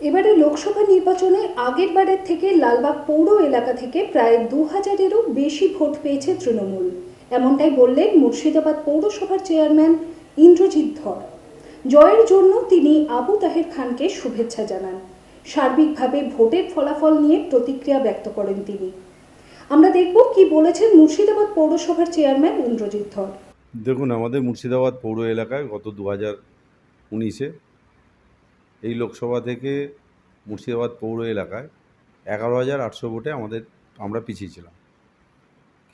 এবারে লোকসভা নির্বাচনে আগের বারের থেকে লালবাগ পৌর এলাকা থেকে প্রায় দু হাজারেরও বেশি ভোট পেয়েছে তৃণমূল। এমনটাই বললেন মুর্শিদাবাদ পৌরসভার চেয়ারম্যান ইন্দ্রজিৎ ধর। জয়ের জন্য তিনি আবু তাহের খানকে শুভেচ্ছা জানান। সার্বিকভাবে ভোটের ফলাফল নিয়ে প্রতিক্রিয়া ব্যক্ত করেন তিনি। আমরা দেখব কি বলেছেন মুর্শিদাবাদ পৌরসভার চেয়ারম্যান ইন্দ্রজিৎ ধর। দেখুন, আমাদের মুর্শিদাবাদ পৌর এলাকায় গত দু হাজার উনিশে এই লোকসভা থেকে মুর্শিদাবাদ পৌর এলাকায় এগারো হাজার আটশো ভোটে আমাদের, আমরা পিছিয়ে ছিলাম।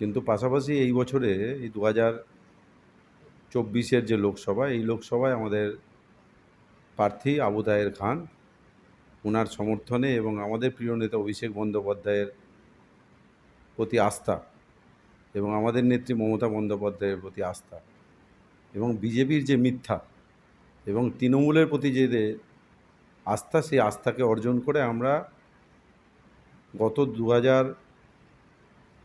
কিন্তু পাশাপাশি এই বছরে, এই দু হাজার চব্বিশের যে লোকসভা, এই লোকসভায় আমাদের প্রার্থী আবু তাহের খান ওনার সমর্থনে এবং আমাদের প্রিয় নেতা অভিষেক বন্দ্যোপাধ্যায়ের প্রতি আস্থা এবং আমাদের নেত্রী মমতা বন্দ্যোপাধ্যায়ের প্রতি আস্থা এবং বিজেপির যে মিথ্যা এবং তৃণমূলের প্রতি যে আস্থা, সেই আস্থাকে অর্জন করে আমরা গত দু হাজার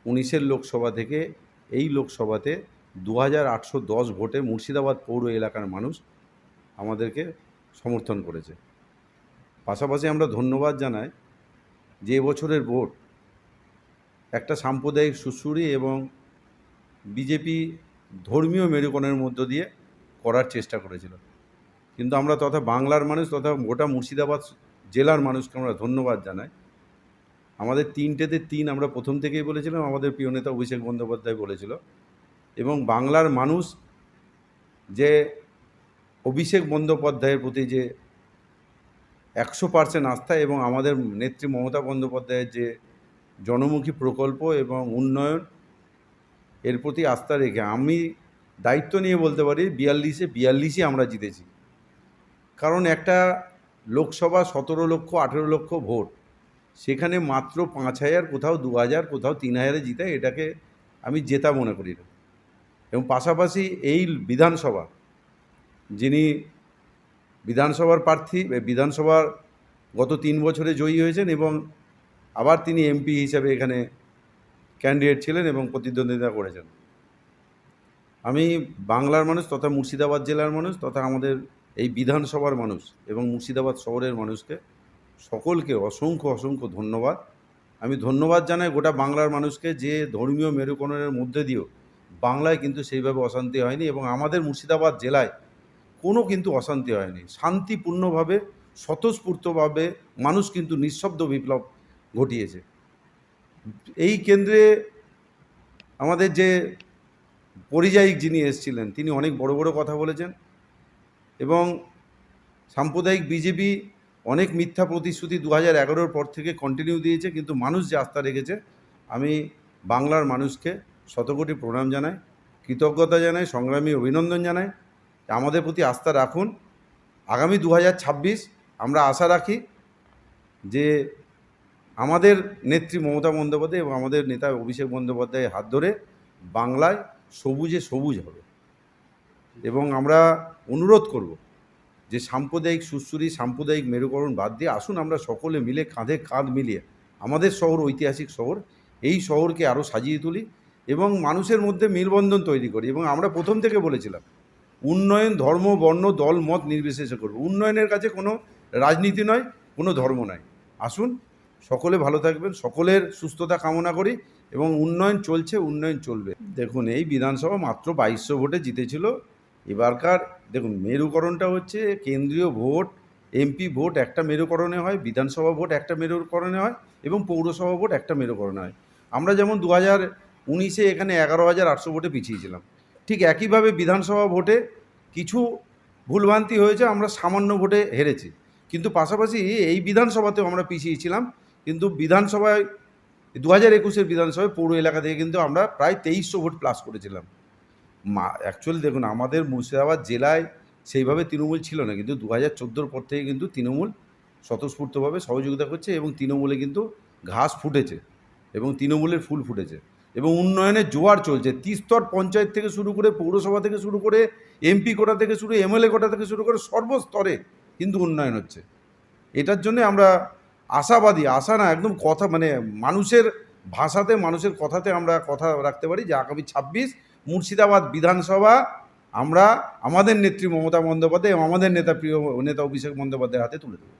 উনিশের লোকসভা থেকে এই লোকসভাতে দু হাজার আটশো দশ ভোটে মুর্শিদাবাদ পৌর এলাকার মানুষ আমাদেরকে সমর্থন করেছে। পাশাপাশি আমরা ধন্যবাদ জানাই যে বছরের ভোট একটা সাম্প্রদায়িক সুশ্রুরি এবং বিজেপি ধর্মীয় মেরুকরণের মধ্য দিয়ে করার চেষ্টা করেছিল। কিন্তু আমরা তথা বাংলার মানুষ তথা গোটা মুর্শিদাবাদ জেলার মানুষকে আমরা ধন্যবাদ জানাই। আমাদের তিনটেতে তিন আমরা প্রথম থেকেই বলেছিলাম, আমাদের প্রিয় নেতা অভিষেক বন্দ্যোপাধ্যায় বলেছিল। এবং বাংলার মানুষ যে অভিষেক বন্দ্যোপাধ্যায়ের প্রতি যে একশো পার্সেন্ট আস্থা এবং আমাদের নেত্রী মমতা বন্দ্যোপাধ্যায়ের যে জনমুখী প্রকল্প এবং উন্নয়ন, এর প্রতি আস্থা রেখে আমি দায়িত্ব নিয়ে বলতে পারি, বিয়াল্লিশে বিয়াল্লিশই আমরা জিতেছি। কারণ একটা লোকসভা সতেরো লক্ষ, আঠেরো লক্ষ ভোট, সেখানে মাত্র পাঁচ হাজার, কোথাও দু হাজার, কোথাও তিন হাজারে জিতে এটাকে আমি জেতা মনে করি না। এবং পাশাপাশি এই বিধানসভা, যিনি বিধানসভার প্রার্থী বিধানসভার গত তিন বছরে জয়ী হয়েছেন এবং আবার তিনি এমপি হিসাবে এখানে ক্যান্ডিডেট ছিলেন এবং প্রতিদ্বন্দ্বিতা করেছেন। আমি বাংলার মানুষ তথা মুর্শিদাবাদ জেলার মানুষ তথা আমাদের এই বিধানসভার মানুষ এবং মুর্শিদাবাদ শহরের মানুষকে সকলকে অসংখ্য অসংখ্য ধন্যবাদ। আমি ধন্যবাদ জানাই গোটা বাংলার মানুষকে যে ধর্মীয় মেরুকরণের মধ্যে দিয়েও বাংলায় কিন্তু সেইভাবে অশান্তি হয়নি এবং আমাদের মুর্শিদাবাদ জেলায় কোনো কিন্তু অশান্তি হয়নি। শান্তিপূর্ণভাবে, স্বতঃস্ফূর্তভাবে মানুষ কিন্তু নিঃশব্দ বিপ্লব ঘটিয়েছে। এই কেন্দ্রে আমাদের যে পরিযায়িক যিনি এসেছিলেন, তিনি অনেক বড় বড় কথা বলেছেন। এবং সাম্প্রদায়িক বিজেপি অনেক মিথ্যা প্রতিশ্রুতি দু হাজার এগারোর পর থেকে কন্টিনিউ দিয়েছে, কিন্তু মানুষ যে আস্থা রেখেছে, আমি বাংলার মানুষকে শতকোটি প্রণাম জানাই, কৃতজ্ঞতা জানাই, সংগ্রামী অভিনন্দন জানাই। আমাদের প্রতি আস্থা রাখুন। আগামী দু হাজার ছাব্বিশ আমরা আশা রাখি যে আমাদের নেত্রী মমতা বন্দ্যোপাধ্যায় এবং আমাদের নেতা অভিষেক বন্দ্যোপাধ্যায়ের হাত ধরে বাংলায় সবুজে সবুজ হবে। এবং আমরা অনুরোধ করব যে সাম্প্রদায়িক সুশ্রুরি সাম্প্রদায়িক মেরুকরণ বাদ দিয়ে আসুন আমরা সকলে মিলে কাঁধে কাঁধ মিলিয়ে আমাদের শহর ঐতিহাসিক শহর, এই শহরকে আরও সাজিয়ে তুলি এবং মানুষের মধ্যে মেলবন্ধন তৈরি করি এবং আমরা প্রথম থেকে বলেছিলাম, উন্নয়ন, ধর্ম, বর্ণ, দল, মত নির্বিশেষে করব। উন্নয়নের কাছে কোনো রাজনীতি নয়, কোনো ধর্ম নয়। আসুন, সকলে ভালো থাকবেন, সকলের সুস্থতা কামনা করি এবং উন্নয়ন চলছে, উন্নয়ন চলবে। দেখুন, এই বিধানসভা মাত্র বাইশশো ভোটে জিতেছিল এবারকার, দেখুন, মেরুকরণটা হচ্ছে কেন্দ্রীয় ভোট, এমপি ভোট একটা মেরুকরণে হয়, বিধানসভা ভোট একটা মেরুকরণে হয় এবং পৌরসভা ভোট একটা মেরুকরণে হয়। আমরা যেমন দু হাজার উনিশে এখানে এগারো হাজার আটশো ভোটে পিছিয়েছিলাম। ঠিক একইভাবে বিধানসভা ভোটে কিছু ভুলভ্রান্তি হয়েছে, আমরা সামান্য ভোটে হেরেছি। কিন্তু পাশাপাশি এই বিধানসভাতেও আমরা পিছিয়েছিলাম, কিন্তু বিধানসভায় দু হাজার একুশের বিধানসভায় পৌর এলাকা থেকে কিন্তু আমরা প্রায় তেইশশো ভোট প্লাস করেছিলাম। মা অ্যাকচুয়ালি দেখুন, আমাদের মুর্শিদাবাদ জেলায় সেইভাবে তৃণমূল ছিল না, কিন্তু দু হাজার চোদ্দোর পর থেকে কিন্তু তৃণমূল স্বতঃস্ফূর্তভাবে সহযোগিতা করছে এবং তৃণমূলে কিন্তু ঘাস ফুটেছে এবং তৃণমূলের ফুল ফুটেছে এবং উন্নয়নের জোয়ার চলছে। তিস্তর পঞ্চায়েত থেকে শুরু করে পৌরসভা থেকে শুরু করে এমপি কোটা থেকে শুরু এমএলএ কোটা থেকে শুরু করে সর্বস্তরে কিন্তু উন্নয়ন হচ্ছে। এটার জন্যে আমরা আশাবাদী, আশা না, একদম কথা মানে মানুষের ভাষাতে, মানুষের কথাতে আমরা কথা রাখতে পারি যে আগামী ছাব্বিশ মুর্শিদাবাদ বিধানসভা, আমরা আমাদের নেত্রী মমতা বন্দ্যোপাধ্যায় এবং আমাদের নেতা প্রিয় নেতা অভিষেক বন্দ্যোপাধ্যায়ের হাতে তুলে দেব।